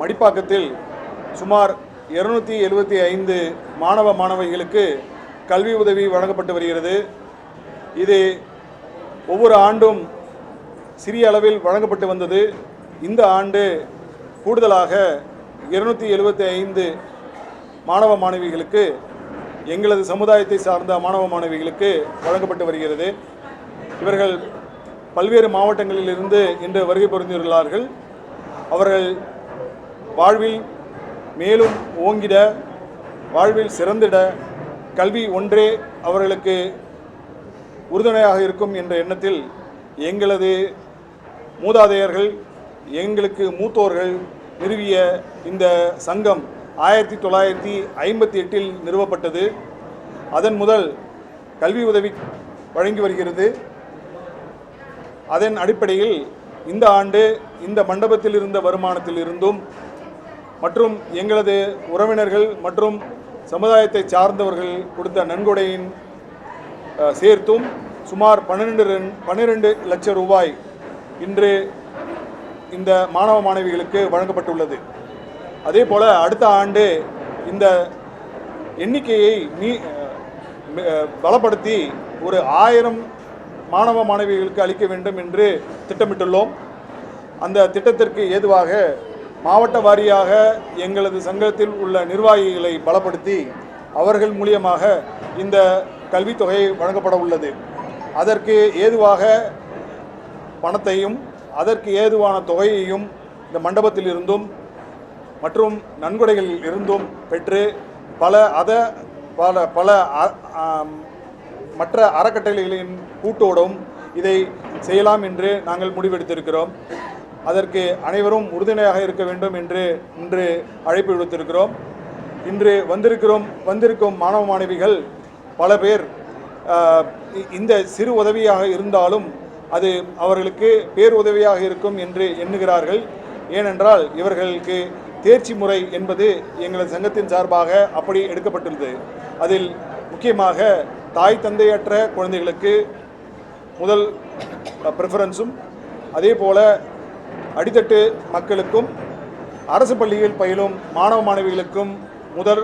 மடிப்பாக்கத்தில் சுமார் இருநூத்தி எழுபத்தி ஐந்து மாணவ மாணவிகளுக்கு கல்வி உதவி வழங்கப்பட்டு வருகிறது. இது ஒவ்வொரு ஆண்டும் சிறிய அளவில் வழங்கப்பட்டு வந்தது. இந்த ஆண்டு கூடுதலாக இருநூத்தி எழுபத்தி ஐந்து மாணவ மாணவிகளுக்கு எங்களது சமுதாயத்தை சார்ந்த மாணவ மாணவிகளுக்கு வழங்கப்பட்டு வருகிறது. இவர்கள் பல்வேறு மாவட்டங்களிலிருந்து இன்று வருகை புரிந்துள்ளார்கள். அவர்கள் வாழ்வில் மேலும் ஓங்கிட வாழ்வில் சிறந்திட கல்வி ஒன்றே அவர்களுக்கு உறுதுணையாக இருக்கும் என்ற எண்ணத்தில் எங்களது மூதாதையர்கள் எங்களுக்கு மூத்தோர்கள் நிறுவிய இந்த சங்கம் ஆயிரத்தி தொள்ளாயிரத்தி ஐம்பத்தி எட்டில் நிறுவப்பட்டது. அதன் முதல் கல்வி உதவி வழங்கி வருகிறது. அதன் அடிப்படையில் இந்த ஆண்டு இந்த மண்டபத்தில் இருந்த வருமானத்தில் இருந்தும் மற்றும் எங்களது உறவினர்கள் மற்றும் சமுதாயத்தை சார்ந்தவர்கள் கொடுத்த நன்கொடையின் சேர்த்தும் சுமார் பன்னிரெண்டு பன்னிரெண்டு லட்சம் ரூபாய் இன்று இந்த மாணவ மாணவிகளுக்கு வழங்கப்பட்டுள்ளது. அதே போல் அடுத்த ஆண்டு இந்த எண்ணிக்கையை மீ பலப்படுத்தி ஒரு ஆயிரம் மாணவ மாணவிகளுக்கு அளிக்க வேண்டும் என்று திட்டமிட்டுள்ளோம். அந்த திட்டத்திற்கு ஏதுவாக மாவட்ட வாரியாக எங்களது சங்கத்தில் உள்ள நிர்வாகிகளை பலப்படுத்தி அவர்கள் மூலியமாக இந்த கல்வித்தொகை வழங்கப்பட உள்ளது. அதற்கு ஏதுவாக பணத்தையும் அதற்கு ஏதுவான தொகையையும் இந்த மண்டபத்தில் இருந்தும் மற்றும் நன்கொடைகளில் இருந்தும் பெற்று பல அத பல பல அ- மற்ற அறக்கட்டளைகளின் கூட்டோடும் இதை செய்யலாம் என்று நாங்கள் முடிவெடுத்திருக்கிறோம். அதற்கு அனைவரும் உறுதுணையாக இருக்க வேண்டும் என்று இன்று அழைப்பு விடுத்திருக்கிறோம். இன்று வந்திருக்கிறோம் வந்திருக்கும் மாணவ மாணவிகள் பல பேர் இ- இந்த சிறு உதவியாக இருந்தாலும் அது அவர்களுக்கு பேருதவியாக இருக்கும் என்று எண்ணுகிறார்கள். ஏனென்றால் இவர்களுக்கு தேர்ச்சி முறை என்பது எங்களது சங்கத்தின் சார்பாக அப்படி எடுக்கப்பட்டுள்ளது. அதில் முக்கியமாக தாய் தந்தையற்ற குழந்தைகளுக்கு முதல் ப்ரிஃபரன்ஸும் அதே போல் அடித்தட்டு மக்களுக்கும் அரசு பள்ளியில் பயிலும் மாணவ மாணவிகளுக்கும் முதல்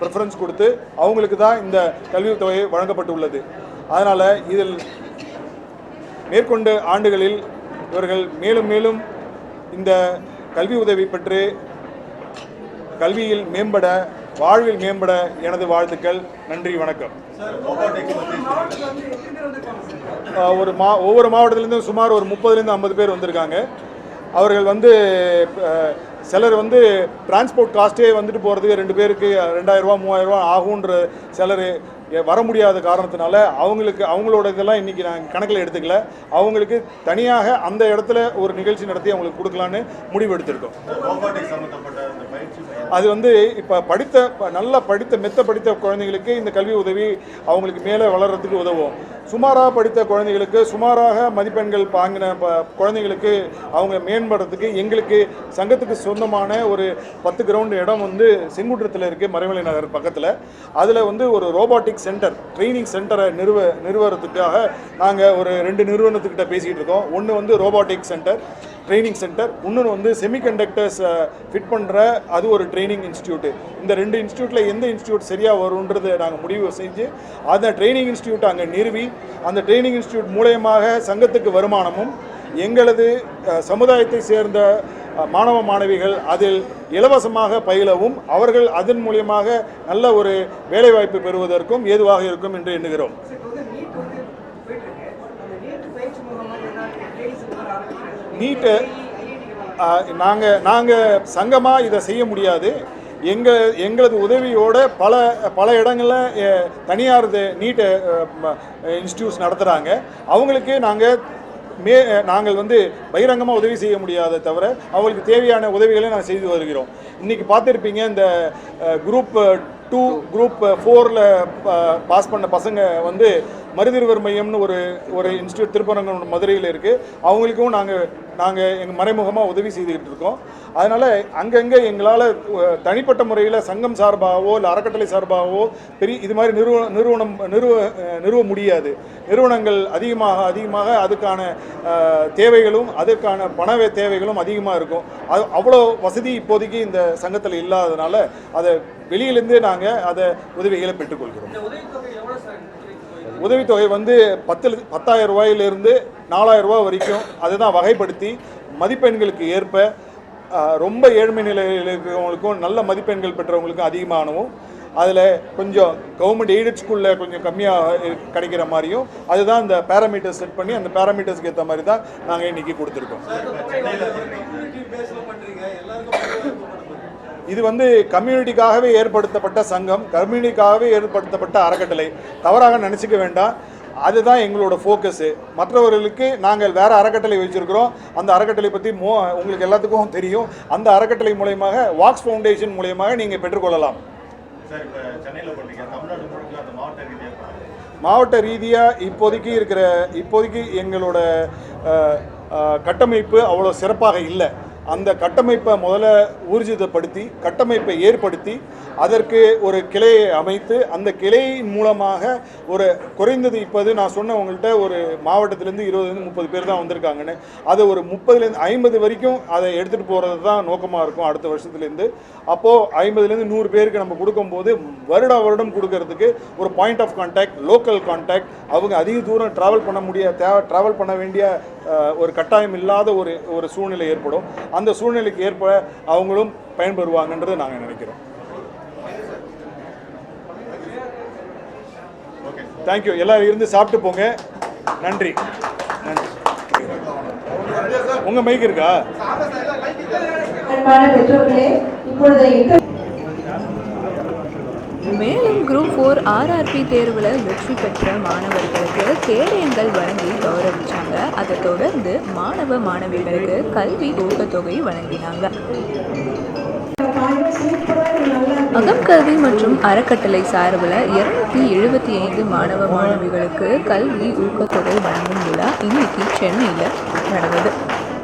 ப்ரிஃபரன்ஸ் கொடுத்து அவங்களுக்கு தான் இந்த கல்வித் தொகை வழங்கப்பட்டுள்ளது. அதனால் இதில் மேற்கொண்ட ஆண்டுகளில் இவர்கள் மேலும் மேலும் இந்த கல்வி உதவி பெற்று கல்வியில் மேம்பட வாழ்வில் மேம்பட எனது வாழ்த்துக்கள். நன்றி வணக்கம். ஒரு மா ஒவ்வொரு மாவட்டத்துலேருந்தும் சுமார் ஒரு முப்பதுலேருந்து ஐம்பது பேர் வந்திருக்காங்க. அவர்கள் வந்து சிலர் வந்து டிரான்ஸ்போர்ட் காஸ்ட்டே வந்துட்டு போகிறதுக்கு ரெண்டு பேருக்கு ரெண்டாயிரரூவா மூவாயிரரூவா ஆகுன்ற சிலர் வர முடியாத காரணத்தினால அவங்களுக்கு அவங்களோட இதெல்லாம் இன்றைக்கி நாங்கள் கணக்கில் எடுத்துக்கல. அவங்களுக்கு தனியாக அந்த இடத்துல ஒரு நிகழ்ச்சி நடத்தி அவங்களுக்கு கொடுக்கலான்னு முடிவு எடுத்திருக்கோம் ரோபோட்டிக் சம்பந்தப்பட்ட அந்த பயிற்சி மையம் அது வந்து இப்போ படித்த ப- நல்லா படித்த மெத்த படித்த குழந்தைங்களுக்கு இந்த கல்வி உதவி அவங்களுக்கு மேலே வளர்கிறதுக்கு உதவும். சுமாராக படித்த குழந்தைகளுக்கு சுமாராக மதிப்பெண்கள் வாங்கின ப குழந்தைங்களுக்கு அவங்க மேம்படுறதுக்கு எங்களுக்கு சங்கத்துக்கு சொந்தமான ஒரு பத்து கிரவுண்டு இடம் வந்து செங்குன்றத்தில் இருக்குது மறைமலை நகர் பக்கத்தில். அதில் வந்து ஒரு ரோபாட்டிக் சென்டர் ட்ரைனிங் சென்டரை நிறுவ நிறுவறதுக்காக நாங்கள் ஒரு ரெண்டு நிறுவனத்துக்கிட்ட பேசிகிட்டு இருக்கோம். ஒன்று வந்து ரோபாட்டிக் சென்டர் ட்ரைனிங் சென்டர். இன்னொன்று வந்து செமிகண்டக்டர்ஸ் ஃபிட் பண்ணுற அது ஒரு ட்ரைனிங் இன்ஸ்டியூட் இந்த ரெண்டு இன்ஸ்டியூட்டில் எந்த இன்ஸ்டியூட் சரியாக வரும்ன்றதை நாங்கள் முடிவு செஞ்சு அந்த ட்ரைனிங் இன்ஸ்டியூட் அங்கே நிறுவி அந்த ட்ரைனிங் இன்ஸ்டியூட் மூலயமாக சங்கத்துக்கு வருமானமும் எங்களது சமுதாயத்தை சேர்ந்த மாணவ மாணவிகள் அதில் இலவசமாக பயிலவும் அவர்கள் அதன் மூலியமாக நல்ல ஒரு வேலைவாய்ப்பு பெறுவதற்கும் ஏதுவாக இருக்கும் என்று எண்ணுகிறோம் இப்போ வந்து நீட் வந்து போயிட்டு இருக்கு அந்த நீட் பயிற்சி மூலமா ஏதாவது ட்ரைனிங்ஸ் இந்த மாதிரி ஆரம்பிக்கிறாங்க நீட்டு நாங்கள் நாங்கள் சங்கமாக இதை செய்ய முடியாது. எங்கள் எங்களது உதவியோட பல பல இடங்களில் தனியார் இது நீட்டு இன்ஸ்டியூட்ஸ் நடத்துகிறாங்க அவங்களுக்கு நாங்கள் மே நாங்கள் வந்து பகிரங்கமாக உதவி செய்ய முடியாத தவிர அவங்களுக்கு தேவையான உதவிகளை நாங்கள் செய்து வருகிறோம். இன்றைக்கி பார்த்துருப்பீங்க இந்த குரூப் டூ குரூப் ஃபோரில் பாஸ் பண்ண பசங்க வந்து மருதிருவர் மையம்னு ஒரு ஒரு இன்ஸ்டியூட் திருப்பரங்கம் மதுரையில் இருக்குது அவங்களுக்கும் நாங்கள் நாங்கள் எங்கள் மறைமுகமாக உதவி செய்துக்கிட்டு இருக்கோம். அதனால் அங்கங்கே எங்களால் தனிப்பட்ட முறையில் சங்கம் சார்பாகவோ இல்லை அறக்கட்டளை சார்பாகவோ பெரிய இது மாதிரி நிறுவ நிறுவனம் நிறுவ நிறுவ முடியாது. நிறுவனங்கள் அதிகமாக அதிகமாக அதுக்கான தேவைகளும் அதற்கான பண தேவைகளும் அதிகமாக இருக்கும். அது அவ்வளோ வசதி இப்போதைக்கு இந்த சங்கத்தில் இல்லாததுனால அதை வெளியிலேருந்தே நாங்கள் அதை உதவிகளை பெற்றுக்கொள்கிறோம் இந்த உதவித்தொகை எவ்வளோ சார் இந்த உதவித்தொகை வந்து பத்து பத்தாயிரம் ரூபாயிலிருந்து நாலாயிரம் ரூபாய் வரைக்கும் அதுதான் வகைப்படுத்தி மதிப்பெண்களுக்கு ஏற்ப ரொம்ப ஏழ்மை நிலையில் இருக்கிறவங்களுக்கும் நல்ல மதிப்பெண்கள் பெற்றவங்களுக்கும் அதிகமானவும் அதில் கொஞ்சம் கவர்மெண்ட் எய்டட் ஸ்கூலில் கொஞ்சம் கம்மியாக கிடைக்கிற மாதிரியும் அதுதான் இந்த பேராமீட்டர்ஸ் செட் பண்ணி அந்த பேராமீட்டர்ஸ்க்கு ஏற்ற மாதிரி தான் நாங்கள் இன்றைக்கி கொடுத்துருக்கோம். இது வந்து கம்யூனிட்டிக்காகவே ஏற்படுத்தப்பட்ட சங்கம் கம்யூனிட்டிக்காகவே ஏற்படுத்தப்பட்ட அறக்கட்டளை. தவறாக நினச்சிக்க வேண்டாம். அதுதான் எங்களோட ஃபோக்கஸு. மற்றவர்களுக்கு நாங்கள் வேறு அறக்கட்டளை வச்சுருக்கிறோம். அந்த அறக்கட்டளை பற்றி மோ உங்களுக்கு எல்லாத்துக்கும் தெரியும். அந்த அறக்கட்டளை மூலயமாக வாக்ஸ் ஃபவுண்டேஷன் மூலயமாக நீங்கள் பெற்றுக்கொள்ளலாம். மாவட்ட ரீதியாக இப்போதைக்கு இருக்கிற இப்போதைக்கு எங்களோட கட்டமைப்பு அவ்வளோ சிறப்பாக இல்லை. அந்த கட்டமைப்பை முதல்ல ஊர்ஜிதப்படுத்தி கட்டமைப்பை ஏற்படுத்தி அதற்கு ஒரு கிளையை அமைத்து அந்த கிளையின் மூலமாக ஒரு குறைந்தது இப்போது நான் சொன்ன உங்கள்கிட்ட ஒரு மாவட்டத்திலேருந்து இருபதுலேருந்து முப்பது பேர் தான் வந்திருக்காங்கன்னு அதை ஒரு முப்பதுலேருந்து ஐம்பது வரைக்கும் அதை எடுத்துகிட்டு போகிறது தான் நோக்கமாக இருக்கும் அடுத்த வருஷத்துலேருந்து. அப்போது ஐம்பதுலேருந்து நூறு பேருக்கு நம்ம கொடுக்கும்போது வருட வருடம் கொடுக்கறதுக்கு ஒரு point of contact local contact அவங்க அதிக தூரம் ட்ராவல் பண்ண முடிய தேவை ட்ராவல் பண்ண வேண்டிய ஒரு கட்டாயம் இல்லாத ஒரு ஒரு சூழ்நிலை ஏற்படும். அந்த சூழ்நிலைக்கு ஏற்ப அவங்களும் பயன்பெறுவாங்கன்றது நாங்கள் நினைக்கிறோம். ஓகே தேங்க்யூ எல்லாரும் இருந்து சாப்பிட்டு போங்க. நன்றி. நன்றி. உங்கள் மைக் இருக்கா? அன்பான பெற்றோர்களே இப்பொழுது எட்டு மேலும் குரூப் ஃபோர் ஆர்ஆர்பி தேர்வில் வெற்றி பெற்ற மாணவர்களுக்கு கேடயங்கள் வழங்கி கௌரவிச்சாங்க. அதை தொடர்ந்து மாணவ மாணவிகளுக்கு கல்வி ஊக்கத்தொகை வழங்கினாங்க. காயம் அகம் கல்வி மற்றும் அறக்கட்டளை சார்பில் இருநூத்தி எழுபத்தி ஐந்து மாணவ மாணவிகளுக்கு கல்வி ஊக்கத்தொகை வழங்கும் விழா இன்னைக்கு சென்னையில் நடந்தது.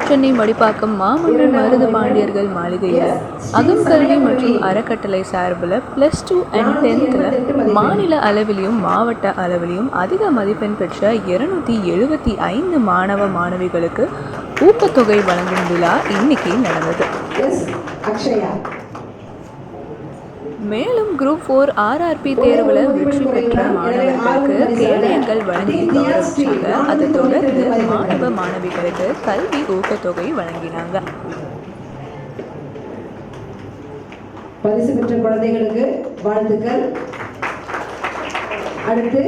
சென்னை மடிப்பாக்கம் மாமன்னர் மருது பாண்டியர்கள் மாளிகையில் அகம் கல்வி மற்றும் அறக்கட்டளை சார்பில் ப்ளஸ் டூ அண்ட் டென்த்தில் மாநில அளவிலும் மாவட்ட அளவிலும் அதிக மதிப்பெண் பெற்ற இருநூத்தி எழுபத்தி ஐந்து மாணவ மாணவிகளுக்கு ஊக்கத்தொகை வழங்கும் விழா இன்னைக்கு நடந்தது. அக்ஷயா. மேலும் குரூப் ஃபோர் ஆர்ஆர்பி தேர்வில் வெற்றி பெற்ற மாணவர்களுக்கு கேடயங்கள் வழங்கி கௌரவிச்சாங்க. அதை தொடர்ந்து மாணவ மாணவிகளுக்கு கல்வி ஊக்கத்தொகை வழங்கினாங்க. பரிசு பெற்ற குழந்தைகளுக்கு வாழ்த்துக்கள். அடுத்து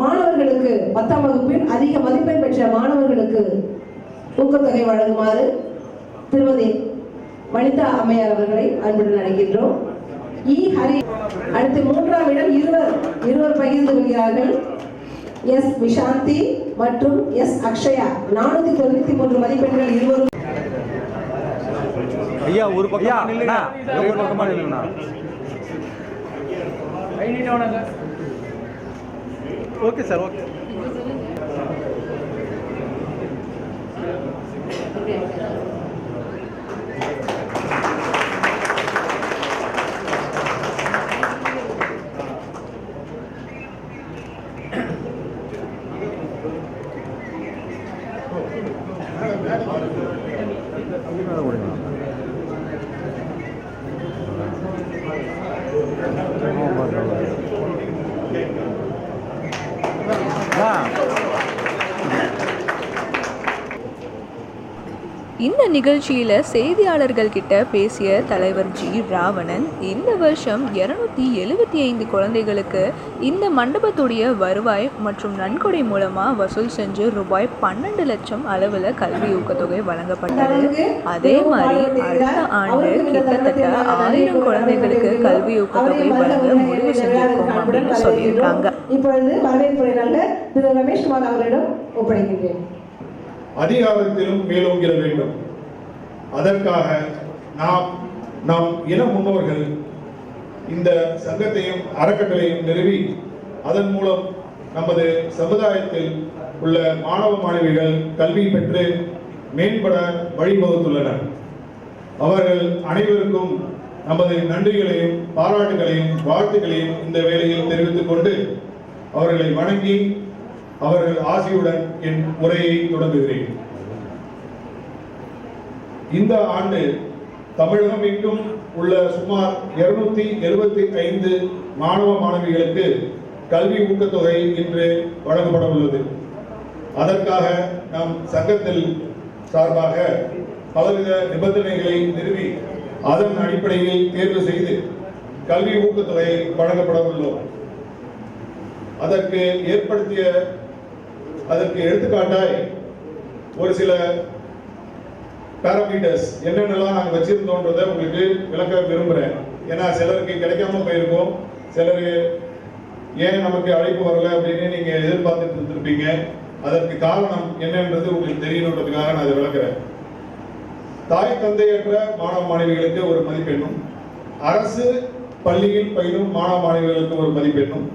மாணவர்களுக்கு பத்தாம் வகுப்பில் அதிக மதிப்பெண் பெற்ற மாணவர்களுக்கு ஊக்கத்தொகை வழங்குமாறு திருமதி வனிதா அம்மையார் அவர்களை அன்புடன் அழைக்கின்றோம். இ ஹரி. அடுத்து மூன்றாம் இடம் இருவர். இருவர் பகிர்ந்து கொள்கிறார்கள் எஸ் விஷாந்தி மற்றும் எஸ் அக்ஷயா. நானூத்தி தொண்ணூத்தி மூன்று மதிப்பெண்கள் இருவரும். ஐயா ஒரு பக்கம் நில்லுங்க. ஒரு பக்கமா நில்லுங்கண்ணா. Okay sir okay. Wow. இந்த நிகழ்ச்சியில் செய்தியாளர்கள் கிட்ட பேசிய தலைவர் ஜி ராவணன் இந்த வருஷம் இருநூத்தி எழுபத்தி ஐந்து குழந்தைகளுக்கு இந்த மண்டபத்துடைய வருவாய் மற்றும் நன்கொடை மூலமாக வசூல் செஞ்சு ரூபாய் பன்னெண்டு லட்சம் அளவில் கல்வி ஊக்கத்தொகை வழங்கப்பட்டது. அதே மாதிரி அடுத்த ஆண்டு கிட்டத்தட்ட ஆயிரம் குழந்தைகளுக்கு கல்வி ஊக்கத்தொகை வழங்க முடிவு செஞ்சிருக்கோம் அப்படின்னு சொல்லியிருக்காங்க. இப்பொழுது வரவேற்புரை நல்ல திரு ரமேஷ் குமார் அவர்களிடம் ஒப்படைக்கின்றேன். அதிகாரத்திலும் மேலோங்கிட வேண்டும். அதற்காக நாம் நம் இன முன்னோர்கள் இந்த சங்கத்தையும் அறக்கட்டளையும் நிறுவி அதன் மூலம் நமது சமுதாயத்தில் உள்ள மாணவ மாணவிகள் கல்வி பெற்று மேம்பட வழிவகுத்துள்ளனர். அவர்கள் அனைவருக்கும் நமது நன்றிகளையும் பாராட்டுகளையும் வாழ்த்துக்களையும் இந்த வேளையில் தெரிவித்துக் கொண்டு அவர்களை வணங்கி அவர்கள் ஆசியுடன் என் உரையை தொடங்குகிறேன். இந்த ஆண்டு தமிழகம் எங்கும் உள்ள சுமார் இருநூத்தி எழுபத்தி ஐந்து மாணவ மாணவிகளுக்கு கல்வி ஊக்கத்தொகை இன்று வழங்கப்பட உள்ளது. அதற்காக நம் சங்கத்தில் சார்பாக பலவித நிபந்தனைகளை நிறுவி அதன் அடிப்படையில் தேர்வு செய்து கல்வி ஊக்கத்தொகை வழங்கப்பட உள்ளோம். அதற்கு ஏற்படுத்திய அதற்கு எடுத்துக்காட்டாய் ஒரு சில பேராமீட்டர்ஸ் என்னென்னலாம் நாங்கள் வச்சிருந்தோன்றதை உங்களுக்கு விளக்க விரும்புகிறேன் ஏன்னா சிலருக்கு கிடைக்காம போயிருக்கோம். சிலர் ஏன் நமக்கு அழைப்பு வரல அப்படின்னு நீங்கள் எதிர்பார்த்துட்டு இருந்திருப்பீங்க. அதற்கு காரணம் என்னன்றது உங்களுக்கு தெரியணுன்றதுக்காக நான் அதை விளக்குறேன். தாய் தந்தையற்ற மாணவ மாணவிகளுக்கு ஒரு மதிப்பெண்ணும். அரசு பள்ளியில் பயிலும் மாணவ மாணவிகளுக்கு ஒரு மதிப்பெண்ணும்.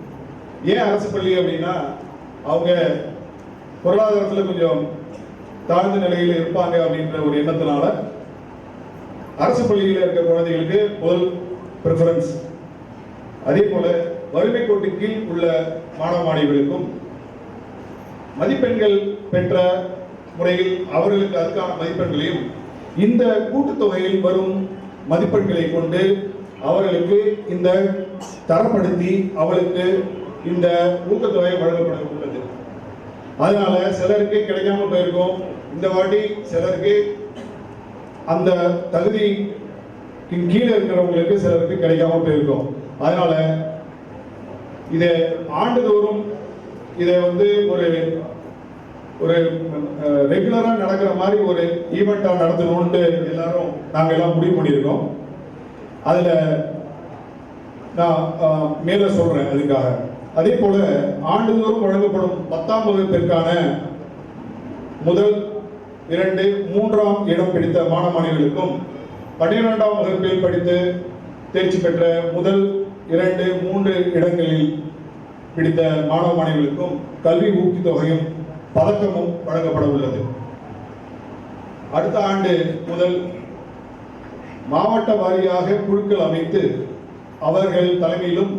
ஏன் அரசு பள்ளி அப்படின்னா அவங்க பொருளாதாரத்தில் கொஞ்சம் தாழ்ந்த நிலையில் இருப்பாங்க அப்படின்ற ஒரு எண்ணத்தினால அரசு பள்ளியில் இருக்க குழந்தைகளுக்கு முதல் ப்ரிஃபரன்ஸ் அதே போல வறுமை கோட்டு கீழ் உள்ள மாணவ மாணவிகளுக்கும் மதிப்பெண்கள் பெற்ற முறையில் அவர்களுக்கு அதுக்கான மதிப்பெண்களையும் இந்த கூட்டுத்தொகையில் வரும் மதிப்பெண்களை கொண்டு அவர்களுக்கு இந்த தரப்படுத்தி அவளுக்கு இந்த ஊக்கத்தொகை வழங்கப்படும். அதனால சிலருக்கு கிடைக்காம போயிருக்கும். இந்த வாட்டி சிலருக்கு அந்த தகுதி கீழே இருக்கிறவங்களுக்கு சிலருக்கு கிடைக்காம போயிருக்கும். அதனால இதை ஆண்டுதோறும் இதை வந்து ஒரு ஒரு ரெகுலரா நடக்கிற மாதிரி ஒரு ஈவெண்டா நடத்தணும்ட்டு எல்லாரும் நாங்க எல்லாம் முடிவு பண்ணியிருக்கோம். அதுல நான் மேலே மேல சொல்றேன் அதுக்காக. அதே போல ஆண்டுதோறும் வழங்கப்படும் பத்தாம் வகுப்பிற்கான முதல் இரண்டு மூன்றாம் இடம் பிடித்த மாணவர்களுக்கும் பன்னிரெண்டாம் வகுப்பில் படித்து தேர்ச்சி பெற்ற முதல் இரண்டு மூன்று இடங்களில் பிடித்த மாணவ மாணவிகளுக்கும் கல்வி ஊக்கத்தொகையும் பதக்கமும் வழங்கப்பட உள்ளது. அடுத்த ஆண்டு முதல் மாவட்ட வாரியாக குழுக்கள் அமைத்து அவர்கள் தலைமையிலும்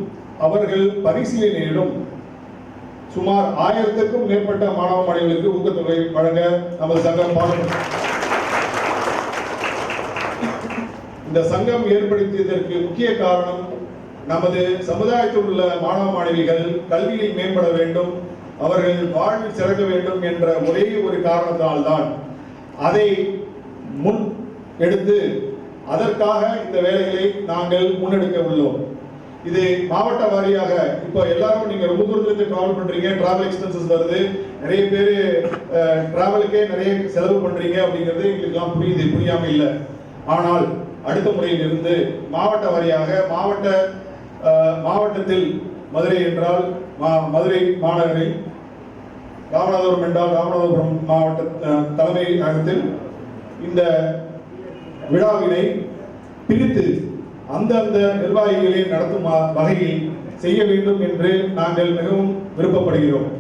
அவர்கள் பரிசீலனையிலும் சுமார் ஆயிரத்திற்கும் மேற்பட்ட மாணவ மாணவிகளுக்கு ஊக்கத்தொகை வழங்க நமது சங்கம் பாடுபடும். இந்த சங்கம் ஏற்படுத்தியதற்கு முக்கிய காரணம் நமது சமுதாயத்தில் உள்ள மாணவ மாணவிகள் கல்வியில் மேம்பட வேண்டும் அவர்கள் வாழ்வில் சிறக்க வேண்டும் என்ற ஒரே ஒரு காரணத்தால்தான் அதை முன் எடுத்து அதற்காக இந்த வேலைகளை நாங்கள் முன்னெடுக்க உள்ளோம். இது மாவட்ட வாரியாக இப்போ எல்லாரும் நீங்க ரொம்ப தூரத்துலேருந்து டிராவல் பண்றீங்க டிராவல் எக்ஸ்பென்சஸ் வருது. நிறைய பேர் டிராவலுக்கே நிறைய செலவு பண்றீங்க அப்படிங்கிறது எங்களுக்கெல்லாம் புரியுது புரியாம இல்லை. ஆனால் அடுத்த முறையில் இருந்து மாவட்ட வாரியாக மாவட்ட மாவட்டத்தில் மதுரை என்றால் மா- மதுரை மாநகரில் ராமநாதபுரம் என்றால் ராமநாதபுரம் மாவட்ட அஹ், தலைமையகத்தில் இந்த விழாவினை பிரித்து அந்தந்த நிர்வாகிகளை நடத்தும் வகையில் செய்ய வேண்டும் என்று நாங்கள் மிகவும் விருப்பப்படுகிறோம்.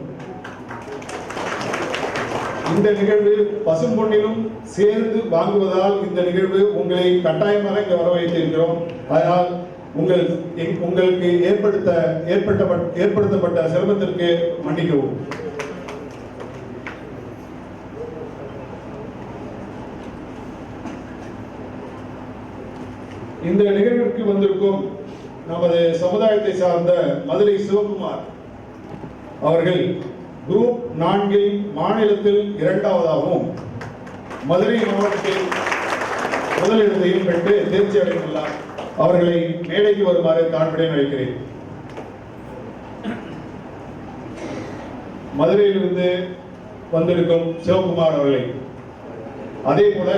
இந்த நிகழ்வு பசும்பொன்னிலும் சேர்ந்து வாங்குவதால் இந்த நிகழ்வு உங்களை கட்டாயமாக இங்கு வர வைத்திருக்கிறோம். அதனால் உங்கள் எங்- உங்களுக்கு ஏற்படுத்த ஏற்பட்ட ஏற்படுத்தப்பட்ட சிரமத்திற்கு மன்னிக்கவும். இந்த நிகழ்விற்கு வந்திருக்கும் நமது சமுதாயத்தை சார்ந்த மதுரை சிவகுமார் அவர்கள் குரூப் நான்கில் மாநிலத்தில் இரண்டாவதாகவும் மதுரை மாவட்டத்தில் முதலிடத்தையும் பெற்று தேர்ச்சி அடைந்துள்ளார். அவர்களை மேடைக்கு வருமாறு தாழ்மையுடன் அழைக்கிறேன். மதுரையிலிருந்து வந்திருக்கும் சிவகுமார் அவர்களை. அதே போல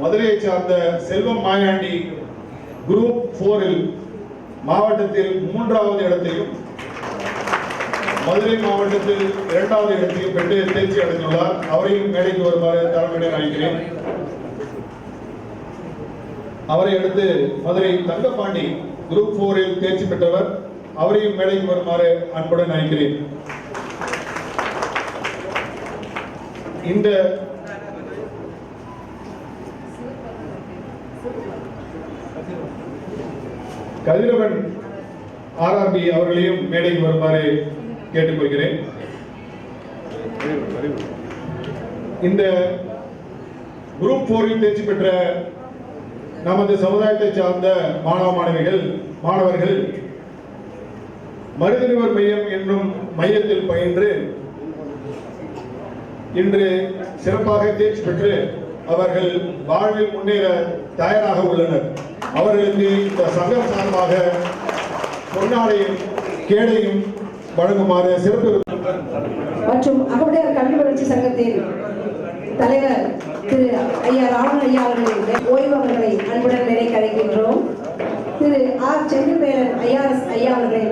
மதுரையை சார்ந்த செல்வம் மாயாண்டி குரூப் போரில் மாவட்டத்தில் மூன்றாவது இடத்தையும் மதுரை மாவட்டத்தில் இரண்டாவது இடத்தையும் பெற்று தேர்ச்சி அடைந்துள்ளார். அவரையும் மேடைக்கு வருமாறு தலைமையுடன் அழைக்கிறேன். அவரை அடுத்து மதுரை தங்கப்பாண்டி குரூப் போரில் தேர்ச்சி பெற்றவர் அவரையும் மேடைக்கு வருமாறு அன்புடன் அழைக்கிறேன். இந்த கதிரவன் ஆர்ஆர்பி அவர்களையும் மேடைக்கு வருமாறு கேட்டுக்கொள்கிறேன். இந்த குரூப் போரில் தேர்ச்சி பெற்ற நமது சமுதாயத்தை சார்ந்த மாணவ மாணவிகள் மாணவர்கள் மருதறிவர் மையம் என்னும் மையத்தில் பயின்று இன்று சிறப்பாக தேர்ச்சி பெற்று அவர்கள் வாழ்வில் முன்னேற தயாராக உள்ளனர். அவர்களுக்கு இந்த சங்கம் சார்பாக பொன்னாடையும் கேடையும் வழங்குமாறு சிறப்பு மற்றும் அகமுடையார் கல்வி வளர்ச்சி சங்கத்தின் தலைவர் திரு ஐயா ராமன் ஐயா அவர்களின் ஓய்வு அவர்களை அன்புடன் வேலைக்கு அழைக்கின்றோம். திரு ஆர் செந்தில்வேலன் ஐஆர்எஸ் ஐயா அவர்களை